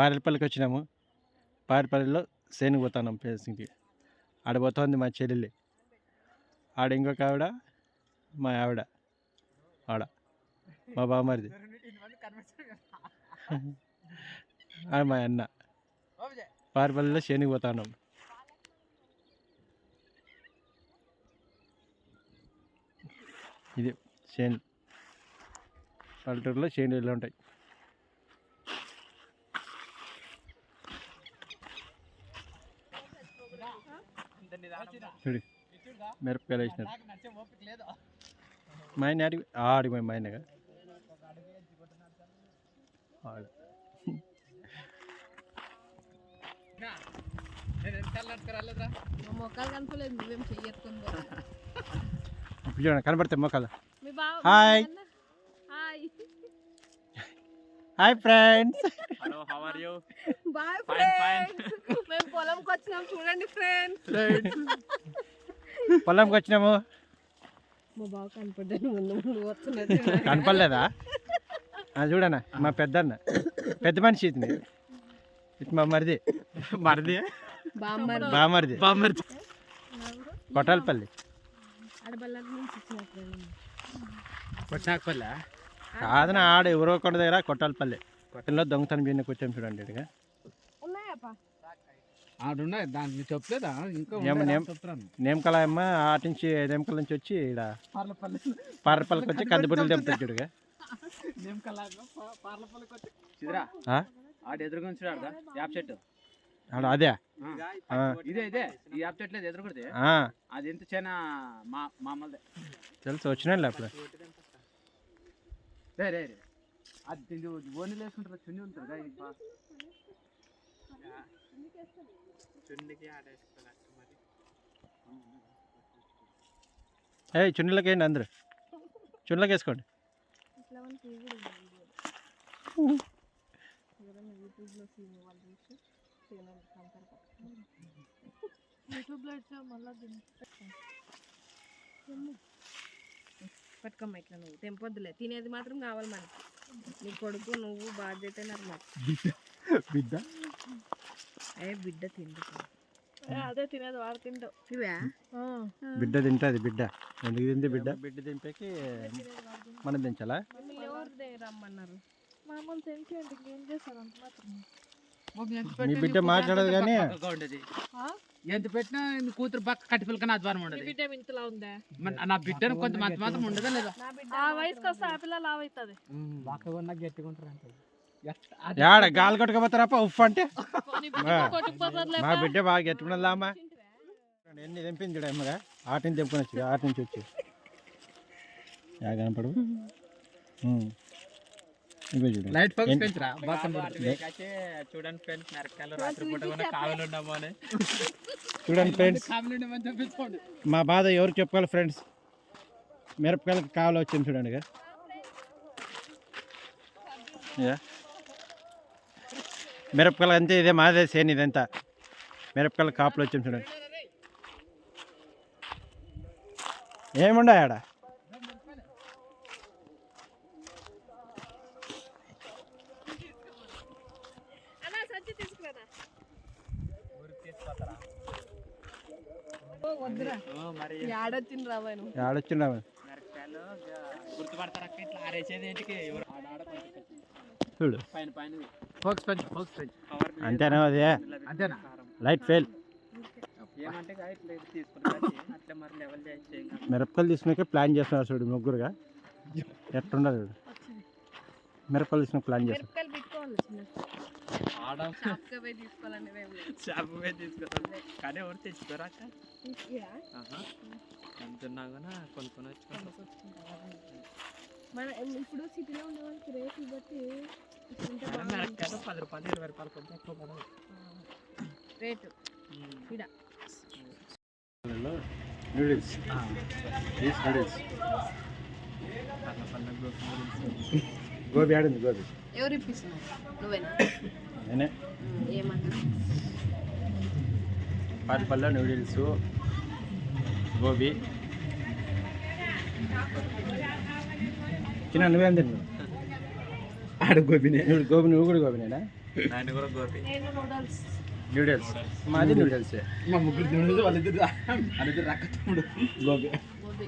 పారెపల్లికి వచ్చినాము పారెపల్లిలో సేనుకు పోతున్నాం పేసింగ్కి ఆడ పోతుంది మా చెల్లెలి. ఆడ ఇంకొక ఆవిడ మా ఆవిడ. ఆడ మా బామ్మరిది. ఆడ మా అన్న. పారెపల్లిలో శనికి పోతున్నాం. ఇది చేను పల్లెటూరులో చేనులు ఉంటాయి. చూడు. మిరపకాయలు వేసినారు. మా ఆయన ఆడికి ఆడికి పోయి మా ఆయనగా. ఆడ. మా మొక్కలు కనుకోలేదు నువ్వేం చెయ్యట్టుకొని ఇప్పుడు చూడండి కనబడతాయి మొక్కలు మీ బావ hi. Hi hi friends hello how are you bye. Friends మేము పొలంకి వచ్చినాం చూడండి ఫ్రెండ్స్ పొలంకి వచ్చినాము. మా బావ కనపడ్డాను ముందు ముందు వస్తున్నది కనపడలేదా? ఆ, చూడన్న మా పెద్దన్న. పెద్ద మనిషి ఇది ఇది మా మరిది. మరిది? బామరిది బామ్మర్ది. కొట్టాలపల్లి. ఆడబల్లకు నుంచి వచ్చిన ఫ్రెండ్ కొట్టాకపల్లె కాదన ఆడ ఎవరో కొండ దగ్గర కొట్టాలపల్లి. కొట్టంలో దొంగతనం బియ్యం కూర్చొని చూడండి ఉన్నాయప్పా? ఆడున్నాయి దానికి చెప్పలేదా? ఇంకా నేమకలమ్మ ఆటి నుంచి నేమకల నుంచి వచ్చి ఇక్కడ పార్లపల్లి. పార్రపల్లికి వచ్చి కందిపొడులు తెంపుతారు చూడుగా. పార్లపల్లికి వచ్చి? ఆడు ఎదురుగా ఉంచుడాడుదా యాప్ చెట్టు ఆడ అదే. ఇదే ఇదే. ఈ యాప్ ఎదురుకొడితే అది ఎంత చైనా మా మామూలుదే. తెలుసు వచ్చినా అప్పుడు. రే రే రే. అది తిండి ఓనీలు వేసుకుంటారు చున్ని ఇది పా- ఏ చున్నీలకి వేయండి అందరు. చున్నీలకి వేసుకోండి యూట్యూబ్లో సీన్ వాళ్ళు చూసి చేయడానికి కంటారు యూట్యూబ్లో ఇట్లా మళ్ళీ పట్టుకోమ్మ ఇట్లా నువ్వు. తెంపొద్దులే. తినేది మాత్రం కావాలి మనకి. నీ కొడుకు నువ్వు బాధ్యత నాకు బిడ్డ? ఏ బిడ్డ తిండు అదే తినేది వాడు తింటావు ఇవా? బిడ్డ తింటుంది బిడ్డ. ఎందుకు తింది బిడ్డ? బిడ్డ దింపేకి మనం దించాలా? మిమ్మల్ని ఎవరు రమ్మన్నారు? మామూలు తెంచి అంటే ఇంకేం చేస్తారు అంత మాత్రం మీ బిడ్డ మాట్లాడదు కానీ ఎంత పెట్టినా కూతురు పక్క కట్టి పిల్లకన్నా అధ్వానం ఉండదు. బిడ్డ ఇంతలా ఉందా? మన- నా బిడ్డను కొంత మంత మాత్రం ఉండదా లేదా? నా బిడ్డ ఆ వయసుకి వస్తే ఆ పిల్ల లావ్ అవుతుంది యాడ గాలి కొట్టుకపోతారప్ప ఉఫ్ అంటే? నీ బిడ్డ మా బాగా ఎట్టుకున్నదామా ఎన్ని తెంపింది చూడ అమ్మగా? ఆటి నుంచి తెంపుకొని వచ్చి. ఆటి నుంచి వచ్చి యా కనపడు లైట్ ఫోకస్? పెంచరా? చూడండి ఫ్రెండ్స్ మిరపకాయలు రాత్రి పూట కూడా కావలు ఉండము అని చూడండి ఫ్రెండ్స్ కామెడీ ఉండమని చెప్పించుకోండి మా బాధ ఎవరికి చెప్పుకోవాలి ఫ్రెండ్స్ మిరపకాయలకు కావాలి వచ్చింది చూడండి. మిరపకాయలు అంతే ఇదే మాదే సేన్ ఇదంతా. మిరపకాయలు కాపులు వచ్చింది చూడండి. ఏముండా ఆడ అన్నా సంచి తీసుకురా వద్దురా మరి ఏడొచ్చింది రావా నువ్వు ఆడొచ్చిండా మిరపకాయలు గుర్తుపడతారు అక్క ఇట్లా ఆరేసేది ఏంటికి ఎవరు ఆడ ఆడ కొంచెం చూడు పైన పైన ఫోకస్ పెంచు ఫోకస్ పెంచు కవర్ అంతేనా అదే అంతేనా? లైట్ ఫెయిల్ ఏమంటే కాదు అట్లా మరి లెవెల్ చేసి మిరపకాయలు తీసుకునే ప్లాన్ చేస్తున్నారు చూడు ముగ్గురుగా. ఎట్టుండదు చూడు. మిరపకాయలు తీసుకుని ప్లాన్ చేస్తారు ఆడ షాపు పోయి తీసుకుంటాం కానీ ఎవరు తెచ్చుకోరా అక్క. అంటున్నా కూడా కొనుక్కొని వచ్చుకుంటాం మన ఇప్పుడు సిటీలో ఉండే వాళ్ళకి రేట్లు బట్టి ఇట్లుంటే బాగుంది. మిరపకాయలు పది రూపాయలు ఇరవై రూపాయలు కొంచెం ఎక్కువ పడవు రేటు. నూడిల్స్. నూడిల్స్. గోబీ ఆడింది గోబీ. ఎవరు ఇప్పిస్తున్నారు నువ్వేనా? నేనే. ఏమన్నా పాటిపల్ల నూడిల్స్ గోబీ. చిన్న నువ్వేం తిన్నావు? ఆడ గోబినే నువ్వు గోబీ నువ్వు కూడా గోబీనేనా కూడా నేను నూడల్స్ నూడిల్స్ మాది నూడిల్స్ మా ముగ్గురు తినదు వాళ్ళిద్దరు వాళ్ళిద్దరు రక్క తమ్ముడు. గోబీ గోబీ.